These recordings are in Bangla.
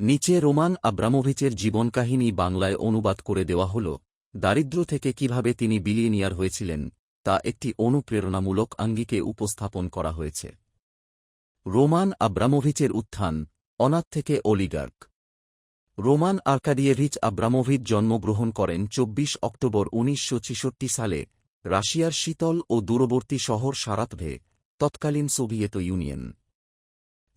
নিচে রোমান আব্রামোভিচের জীবনকাহিনী বাংলায় অনুবাদ করে দেওয়া হল, দারিদ্র্য থেকে কীভাবে তিনি বিলিয়নিয়ার হয়েছিলেন, তা একটি অনুপ্রেরণামূলক আঙ্গিকে উপস্থাপন করা হয়েছে। রোমান আব্রামোভিচের উত্থান অনাথ থেকে অলিগার্ক। রোমান আর্কাডিয়েভিচ আব্রামোভিচ জন্মগ্রহণ করেন চব্বিশ অক্টোবর উনিশশো ছেষট্টি সালে, রাশিয়ার শীতল ও দূরবর্তী শহর সারাতভে, তৎকালীন সোভিয়েত ইউনিয়ন।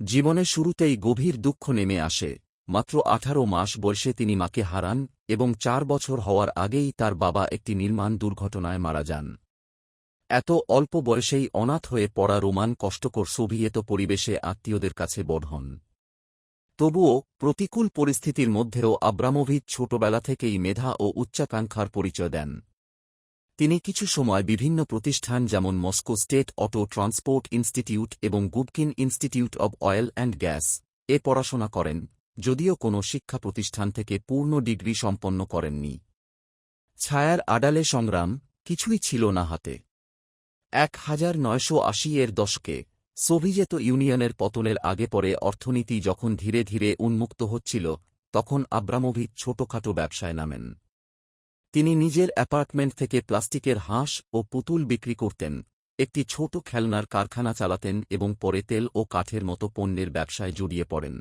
জীবনের শুরুতেই গভীর দুঃখ নেমে আসে, মাত্র আঠারো মাস বয়সে তিনি মাকে হারান এবং চার বছর হওয়ার আগেই তার বাবা একটি নির্মাণ দুর্ঘটনায় মারা যান। এত অল্প বয়সেই অনাথ হয়ে পড়া রোমান কষ্টকর সোভিয়েত পরিবেশে আত্মীয়দের কাছে বড় হন। তবুও, প্রতিকূল পরিস্থিতির মধ্যেও আব্রামোভিচ ছোটবেলা থেকেই মেধা ও উচ্চাকাঙ্ক্ষার পরিচয় দেন। তিনি কিছু সময় বিভিন্ন প্রতিষ্ঠান যেমন Moscow state auto transport institute এবং Gubkin institute of oil and gas এ পড়াশোনা করেন, যদিও কোনো শিক্ষা প্রতিষ্ঠান থেকে পূর্ণ ডিগ্রি সম্পন্ন করেননি। ছায়ার আডালে সংগ্রাম কিছুই ছিল না হাতে। এক হাজার নয়শো আশি এর দশকে সোভিয়েত ইউনিয়নের পতনের আগে পরে অর্থনীতি যখন ধীরে ধীরে উন্মুক্ত হচ্ছিল, তখন আব্রামোভিচ ছোটখাটো ব্যবসায় নামেন। তিনি নিজের অ্যাপার্টমেন্ট থেকে প্লাস্টিকের হাঁস ও পুতুল বিক্রি করতেন, একটি ছোট খেলনার কারখানা চালাতেন এবং পরে তেল ও কাঠের মতো পণ্যের ব্যবসায় জড়িয়ে পড়েন।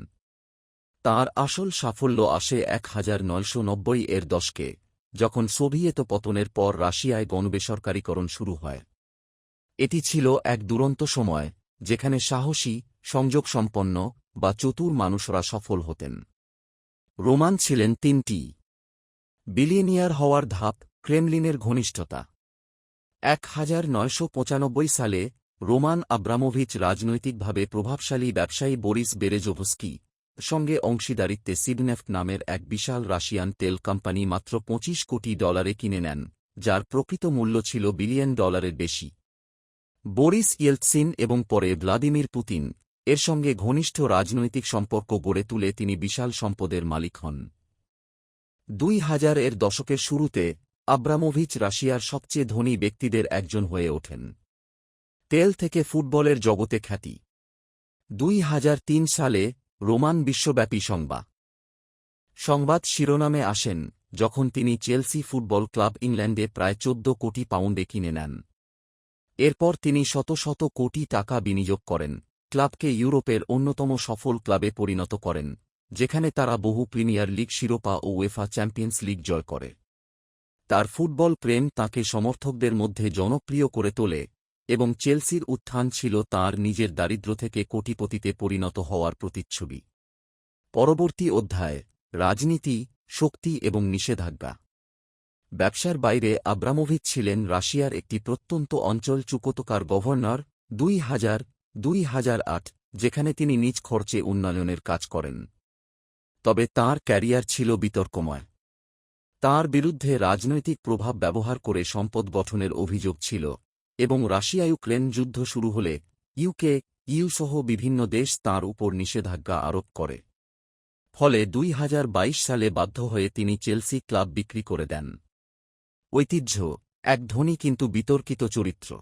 তার আসল সাফল্য আসে এক হাজার নয়শো নব্বই এর দশকে, যখন সোভিয়েত পতনের পর রাশিয়ায় গণবেসরকারীকরণ শুরু হয়। এটি ছিল এক দুরন্ত সময় যেখানে সাহসী, সংযোগসম্পন্ন বা চতুর মানুষরা সফল হতেন। রোমান ছিলেন তিনটি। বিলিয়নিয়ার হওয়ার ধাপ, ক্রেমলিনের ঘনিষ্ঠতা। এক হাজার নয়শো পঁচানব্বই সালে রোমান আব্রামোভিচ রাজনৈতিকভাবে প্রভাবশালী ব্যবসায়ী বরিস বেরেজোভস্কি সঙ্গে অংশীদারিত্বে সিডনেফট নামের এক বিশাল রাশিয়ান তেল কোম্পানি মাত্র পঁচিশ কোটি ডলারে কিনে নেন, যার প্রকৃত মূল্য ছিল বিলিয়ন ডলারের বেশি। বরিস ইয়েলৎসিন এবং পরে ভ্লাদিমির পুতিন। এর সঙ্গে ঘনিষ্ঠ রাজনৈতিক সম্পর্ক গড়ে তুলে তিনি বিশাল সম্পদের মালিক হন। দুই হাজার এর দশকের শুরুতে আব্রামোভিচ রাশিয়ার সবচেয়ে ধনী ব্যক্তিদের একজন হয়ে ওঠেন। তেল থেকে ফুটবলের জগতে খ্যাতি। দুই হাজার তিন সালে রোমান বিশ্বব্যাপী সংবাদ। সংবাদ শিরোনামে আসেন যখন তিনি চেলসি ফুটবল ক্লাব ইংল্যান্ডে প্রায় চোদ্দ কোটি পাউন্ডে কিনে নেন। এরপর তিনি শত শত কোটি টাকা বিনিয়োগ করেন, ক্লাবকে ইউরোপের অন্যতম সফল ক্লাবে পরিণত করেন, যেখানে তারা বহু প্রিমিয়ার লিগ শিরোপা ও ওয়েফা চ্যাম্পিয়ন্স লিগ জয় করে। তার ফুটবল প্রেম তাকে সমর্থকদের মধ্যে জনপ্রিয় করে তোলে এবং চেলসির উত্থান ছিল তার নিজের দারিদ্র্য থেকে কোটিপতিতে পরিণত হওয়ার প্রতিচ্ছবি। পরবর্তী অধ্যায়, রাজনীতি, শক্তি এবং নিষেধাজ্ঞা। ব্যবসার বাইরে আব্রামোভিচ ছিলেন রাশিয়ার একটি প্রত্যন্ত অঞ্চল চুকোতকার গভর্নর দুই হাজার দুই হাজার আট, যেখানে তিনি নিজ খরচে উন্নয়নের কাজ করেন। তবে তার ক্যারিয়ার ছিল বিতর্কময়। তার বিরুদ্ধে রাজনৈতিক প্রভাব ব্যবহার করে সম্পদ গঠনের অভিযোগ ছিল এবং রাশিয়া ইউক্রেন যুদ্ধ শুরু হলে ইউকে ইউসহ বিভিন্ন দেশ তার উপর নিষেধাজ্ঞা আরোপ করে। ফলে দুই হাজার বাইশ সালে বাধ্য হয়ে তিনি চেলসি ক্লাব বিক্রি করে দেন। ঐতিহ্য, এক ধনী কিন্তু বিতর্কিত চরিত্র।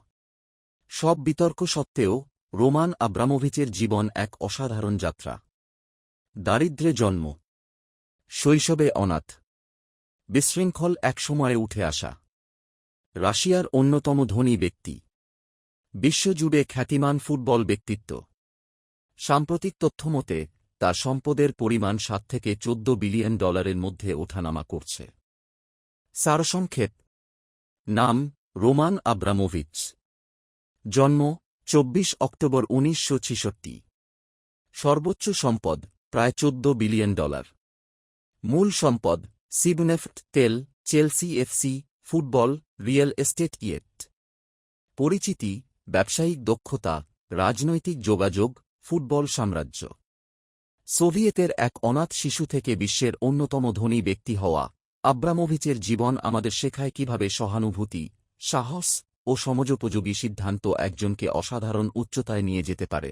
সব বিতর্ক সত্ত্বেও, রোমান আব্রামোভিচের জীবন এক অসাধারণ যাত্রা। দারিদ্র্যে জন্ম। শৈশবে অনাথ। বিশৃঙ্খল এক সময়ে উঠে আসা। রাশিয়ার অন্যতম ধনী ব্যক্তি। বিশ্বজুড়ে খ্যাতিমান ফুটবল ব্যক্তিত্ব। সাম্প্রতিক তথ্যমতে তার সম্পদের পরিমাণ সাত থেকে চোদ্দ বিলিয়ন ডলারের মধ্যে ওঠানামা করছে। সারসংক্ষেপ নাম রোমান আব্রামোভিচ। জন্ম চব্বিশ অক্টোবর উনিশশো ছেষট্টি। সর্বোচ্চ সম্পদ প্রায় চোদ্দ বিলিয়ন ডলার। মূল সম্পদ সিবনেফট তেল, Chelsea FC, football, real estate yacht. পরিচিতি ব্যবসায়িক দক্ষতা, রাজনৈতিক যোগাযোগ, ফুটবল সাম্রাজ্য। সোভিয়েতের এক অনাথ শিশু থেকে বিশ্বের অন্যতম ধনী ব্যক্তি হওয়া আব্রামোভিচের জীবন আমাদের শেখায় কীভাবে সহানুভূতি, সাহস ও সমযোপযোগী সিদ্ধান্ত একজনকে অসাধারণ উচ্চতায় নিয়ে যেতে পারে।